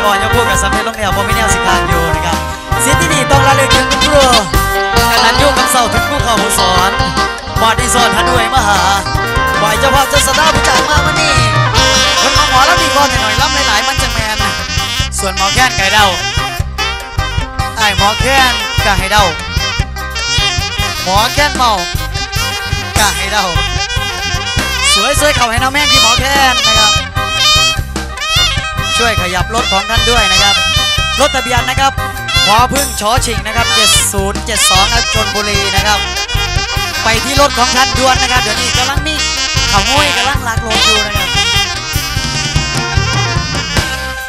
อยอ่อนยกพูดกับสำเร็จลงแนวผมไม่แนวสิคางอยู่นะครับเสียงที่นี่ต้องระลึกถึงคุณครูขนาดยุ่งกับเสาถึงผู้เข้าผู้สอนบอดที่สอนท่านด้วยมหาไหวเจ้าพ่อเจ้าสตาร์ผู้จ่ายมาวันนี้คนมาหมอแล้วดีก่อนหน่อยล้ำหลายๆมันจะแมนส่วนหมอแค้นไก่เดาไอ้หมอแค้นกะให้เดาหมอแค้นเมากะให้เดาสวยๆเขาให้น้าแม่งที่หมอแค้นนะครับ ช่วยขยับรถของท่านด้วยนะครับ รถทะเบียนนะครับพอพึ่งชอชิงนะครับ 7072ครับชนบุรีนะครับ ไปที่รถของท่านด่วนนะครับ เดี๋ยวนี้กำลังมีขโมยกำลังลักรถอยู่นะครับ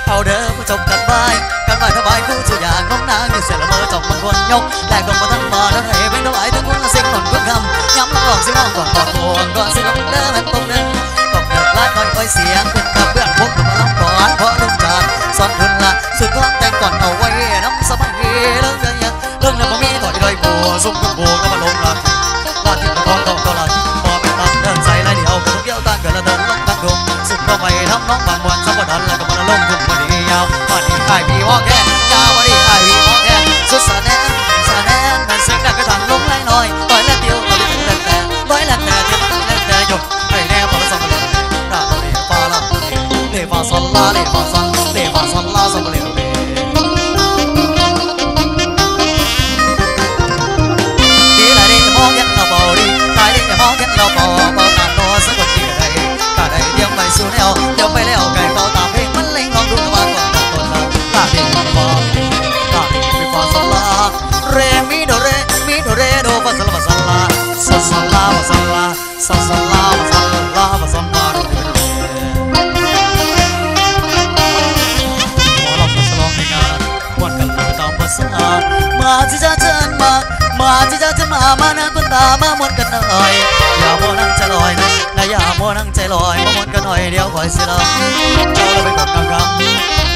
เอาเด้อผู้ชมกันไปกันไปถวายคู่สุยางน้องนางอยู่เสียละเมอจบมันวรยกแหลกลงมาทั้งมาทั้งเหเป็นถวายทั้งคุณสิ่งหล่นคุณคำย้ำลออกสิน้องก่อนก่อนวงก่อนสิน้องเด้อมันตรงเด้อตกเดือดร้อนคอยคอยเสียง ดีบอตาดีมีฟาซอลาเรมิโดเรมิโดเรโดฟาซอลฟาซอลาซาซอลาฟาซอลาซาซอลาฟาซอลาฟาซอลลาโดเรโดเรขอเราก็ฉลองในานวันกันมาตามภาษามาที่จะเชิญมามาที่จะเชิญมามานะคุณตามามวนกันหน่อยอย่าโมนั่งใจลอยนะนะอย่าโมนั่งใจลอยมามวนกันหน่อยเดี๋ยวคอยเสิละเจ้าเราเป็นคนนำคำ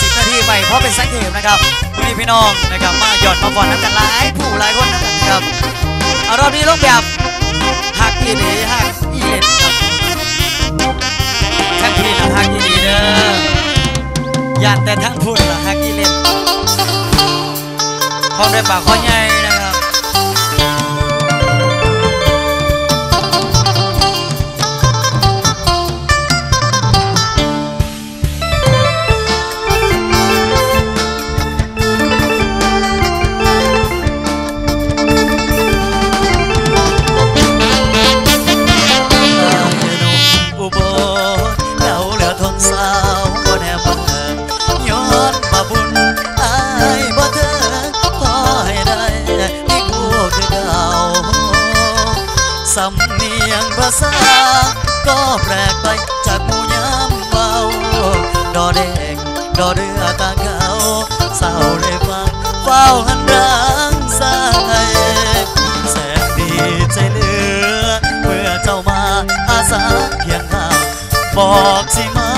สิบนาทีไปเพราะเป็นสักเกมนะครับวันนี้พี่น้องนะครับมาหยอดมาฟ่อนน้ำกันหลายผู้หลายคนนะครับเอารอบนี้ลงแบบหักอีหลีหักอีเล็ดครับทั้งพี่นะหักอีหลีเด้อย่านแต่ทั้งพูดละหักอีเล็ดพร้อมด้วยปากขอใหญ่ ษา ก็แปลกไปจากหมู่ยามเบาดอเด็กดอเรือตาเก่าเศร้าได้ฟังเฝ้าหันรังสายแสนดีใจเหลือ เมื่อเจ้ามาอาสาเพียงข้าบอกสิมา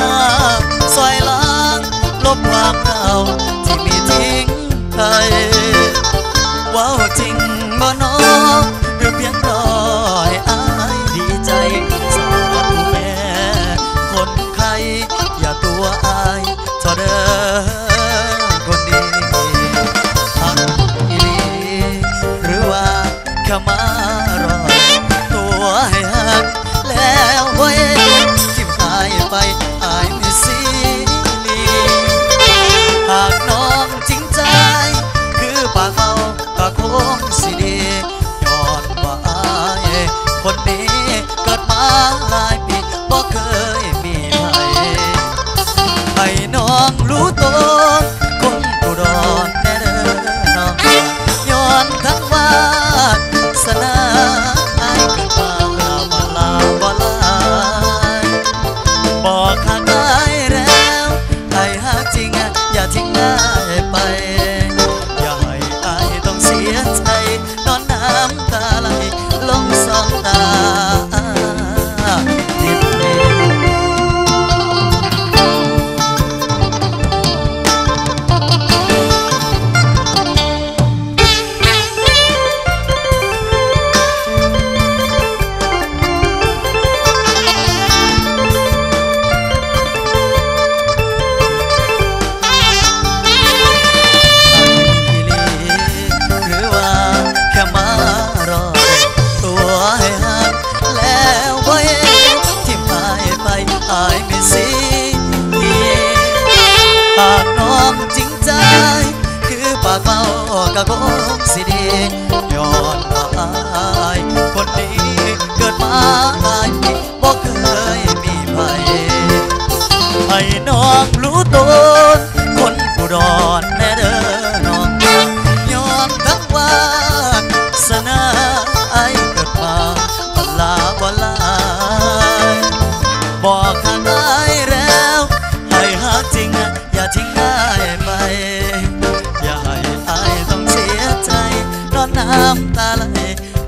น้ำตาไหล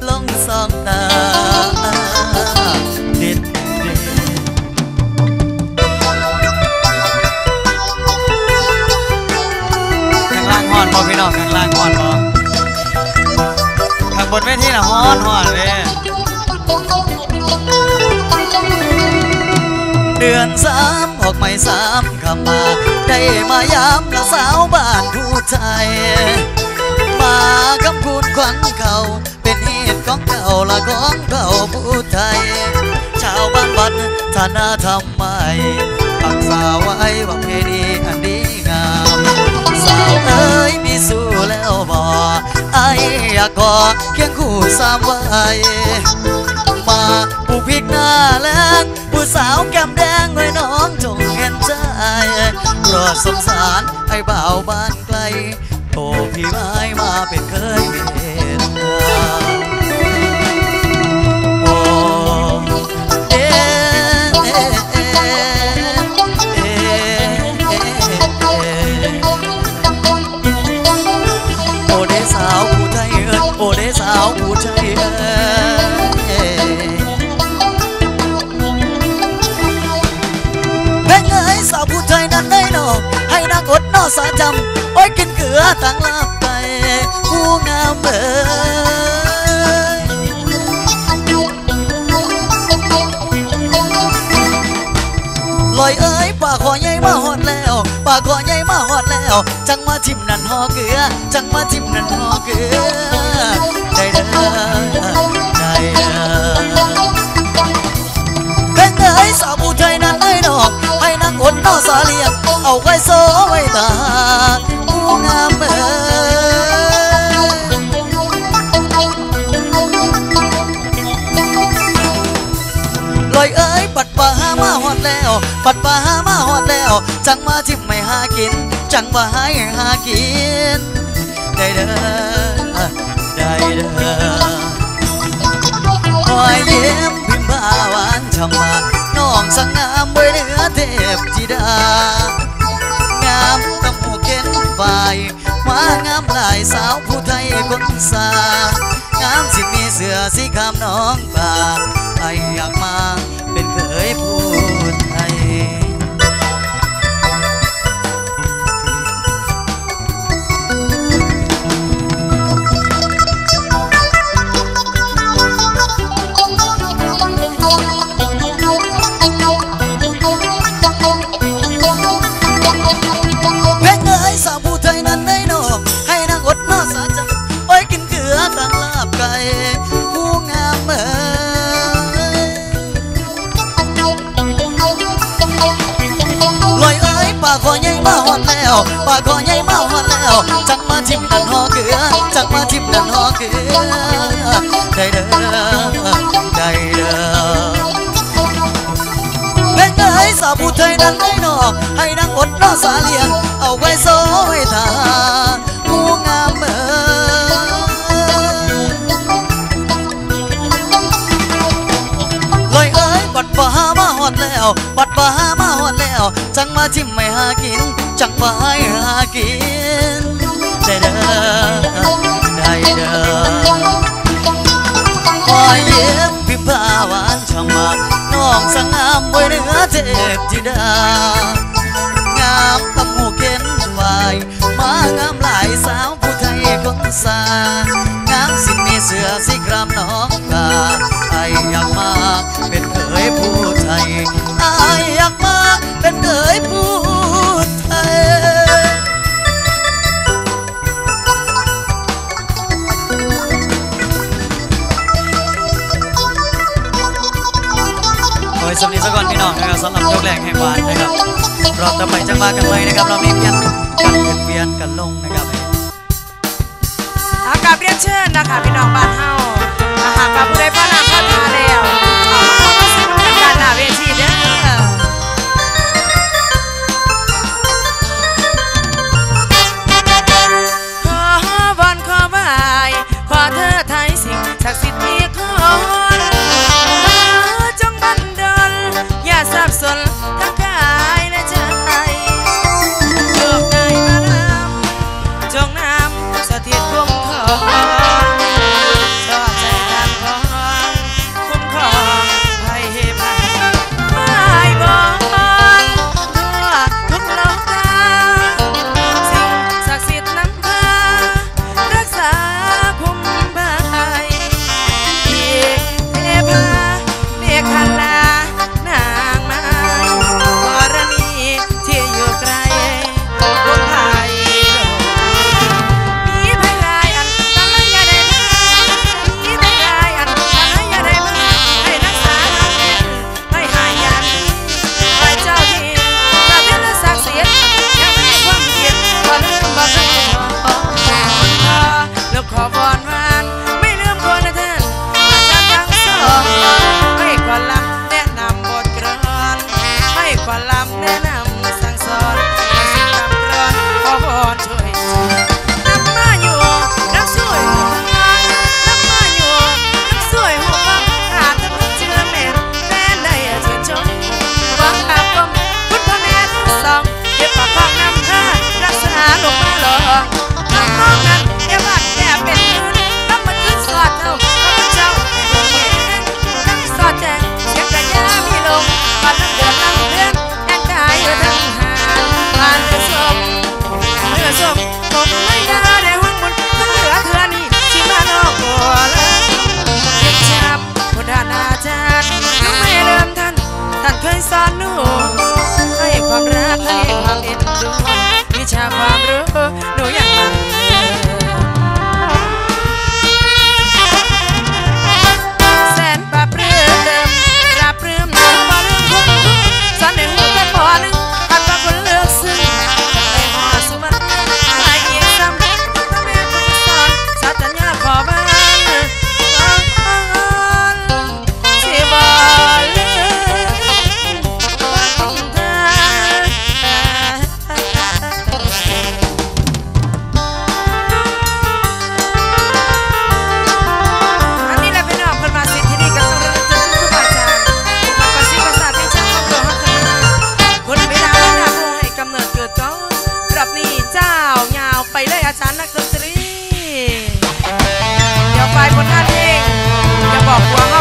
ลงสองตาเด็ดเด็ดข้างล่างฮอนพอพี่น้องข้างล่างฮอนพอข้างบนเวทีน่ะฮอนฮอนเลยเดือนสามออกไม่สามขมา ได้มายามละสาวบ้านผู้ไทย คำคูณขวัญเขาเป็นเหตุของเก่าละของเก่าผู้ไทย ชาวบ้านวัดฐานาทำไมปักษาไว้ว่าเพดีอันดีงาม สาวเอ้ยมีสู้แล้วบ่ไออยากกอดเคียงคู่สามไว้มาผู้พริกหน้าแลงผู้สาวแก้มแดงไว้น้องจงเห็นใจโปรดสงสารไอ้บ่าวบ้านไกลโตพี่ไม้มาเป็นเคย สาจำโอ้ยกินเกลือต่างลาบไปผู้งามเอ้ยลอยเอ้ยป่าคอใหญ่มาหอดแล้วป่าคอใหญ่มาหอดแล้ว จังมาทิมนั่นหอเกลือ จังมาทิมนั่นหอเกลือได้เด้อได้เด้อแบ่งเอ้ยสาวผู้ไทยนั้นได้ดอกให้นางอดนอสาเลียงเอาไว้โซ ตาผู้งามเอ้ยลอยเอ้ยปัดป่าหามาหอดแล้ว ปัดป่าหามาหอดแล้ว จังมาทิมไม่หากิน จังมาให้หากิน ได้เด้อได้เด้อคอยเยี่ยมพิมพ์บาหวานชำมาน้องสังงามไว้เหนือเทพธิดา งามต้องหูเข็นฝ่ายมางามหลายสาวผู้ไทยคนสางามสิมีเสือสีขามน้องปลาไออยากมาเป็นเคยผู้ นันหอเกลือได้เด้อได้เด้อแม่งเอ้ยสาวผู้ไทยนั้นได้นอกให้นางอดนอสา เลียงเอาไว้โซไว้ทาผู้งามเด้อได้เด้อได้เด้อคอยเยี่ยมพิมพาหวานช่างมาน้องสงงามไว้เนื้อเทพธิดางามตำหูเข็นวายมางามหลายสาวผู้ไทยคนสางามสินมีเสือสีครามน้องกาไออยากมาเป็นเคยผู้ไทยไออยากมาเป็นเคยผู้ สวัสดีสักก่อนพี่น้องนะครับสำหรับยกแรกแห่งวันนะครับรอบต่อไปจังมากันไหมนะครับรอบนี้เพียนกันเวียนเวียนกันลงนะครับอากราบเรียนเชิญนะคะพี่น้องบ้านเฮาอาหากว่าผู้ใดพลาดพลาด ผลงานเองอย่าบอกว่า